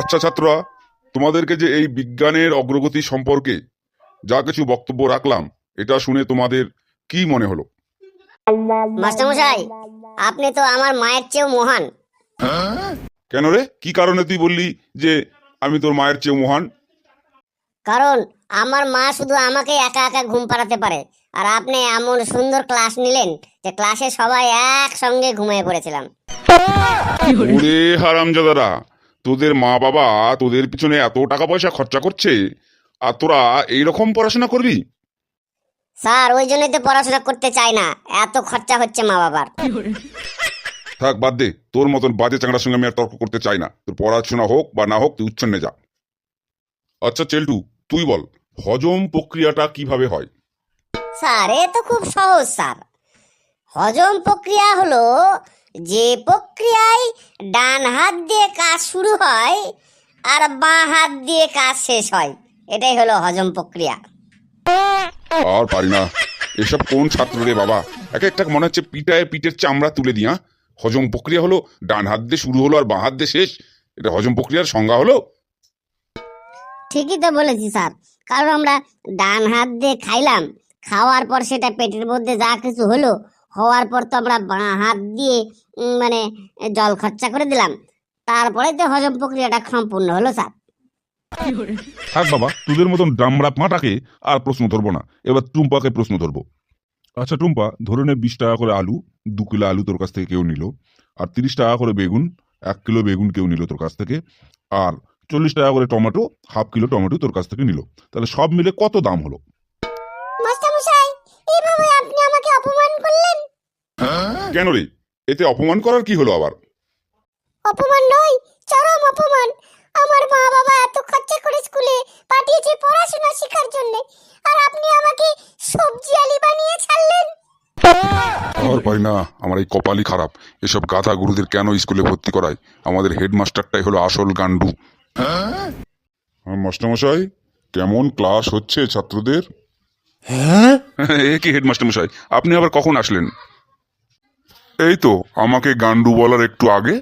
আচ্ছা ছাত্ররা তোমাদেরকে যে এই বিজ্ঞানের অগ্রগতি সম্পর্কে যা কিছু বক্তব্য রাখলাম এটা শুনে তোমাদের কি মনে হলো? মাস্টারমশাই আপনি তো আমার মায়ের চেয়েও মহান। কেন রে? কি কারণে তুই বললি যে আমি তোর মায়ের চেয়ে মহান? কারণ আমার মা শুধু আমাকে একা একা ঘুম পাড়াতে পারে আর আপনি এমন সুন্দর ক্লাস নিলেন যে ক্লাসে সবাই একসঙ্গে ঘুমিয়ে পড়েছিলাম। ওরে হারামজাদারা তোদের মা বাবা তোদের পিছনে এত টাকা পয়সা খরচা করছে আর তোরা এইরকম পড়াশোনা করবি? স্যার ওই জন্যই তো পড়াশোনা করতে চাই না। এত খরচা হচ্ছে মা বাবার। থাক বাদ দে। তোর মতন বাজে চাংড়ার সঙ্গে আমি আর তর্ক করতে চাই না। তোর পড়াশোনা হোক বা না হোক তুই উচ্ছন্নে যা। আচ্ছা চেল্টু তুই বল হজম প্রক্রিয়াটা কীভাবে হয়? স্যার এ তো খুব সহজ স্যার। হজম প্রক্রিয়া হলো যে প্রক্রিয়ায় ডান হাত দিয়ে কাজ শুরু হয় আর বাঁ হাত দিয়ে কাজ শেষ হয় এটাই হলো হজম প্রক্রিয়া। আর পারি না। এসব কোন ছাত্র রে বাবা? এক একটা মনে হচ্ছে পিটায় পিঠের চামড়া তুলে দিয়া হজম প্রক্রিয়া হলো ডান হাত দিয়ে শুরু হলো আর বাঁ হাত দিয়ে শেষ। এটা হজম প্রক্রিয়ার সংজ্ঞা হলো? ঠিকই তো বলেছি স্যার। কারণ আমরা ডান হাত দিয়ে খাইলাম খাওয়ার পর সেটা পেটের মধ্যে যা কিছু হলো হওয়ার পর তো আমরা হাত দিয়ে মানে জল খরচা করে দিলাম। তারপরে তো হজম প্রক্রিয়াটা সম্পূর্ণ হলো, স্যার। থাক বাবা, তোদের মতন ডামরা পাঁটাকে আর প্রশ্ন ধরবো না। এবার টুম্পাকে প্রশ্ন ধরবো। আচ্ছা টুম্পা, ধরে নে বিশ টাকা করে আলু, দু কিলো আলু তোর কাছ থেকে কেউ নিল, আর তিরিশ টাকা করে বেগুন, এক কিলো বেগুন কেউ নিল তোর কাছ থেকে, আর চল্লিশ টাকা করে টমেটো, হাফ কিলো টমেটো তোর কাছ থেকে নিল। তাহলে সব মিলে কত দাম হলো? কেন রে এতে অপমান করার কি হলো আবার? অপমান নয় চরম অপমান। আমার মা বাবা এত খরচা করে স্কুলে পাঠিয়েছে পড়াশোনা শেখার জন্য আর আপনি আমাকে সবজি আলি বানিয়ে ছাড়লেন। আর পারি না আমার এই কপালই খারাপ। এসব গাধা গুরুদের কেন স্কুলে ভর্তি করায়? আমাদের হেডমাস্টারটাই হলো আসল গান্ডু মাস্টারমশাই কেমন ক্লাস হচ্ছে ছাত্রদের? হ্যাঁ? এ কি হেডমাস্টার মশাই আপনি আবার কখন আসলেন? এই তো আমাকে গান্ডু বলার একটু আগে।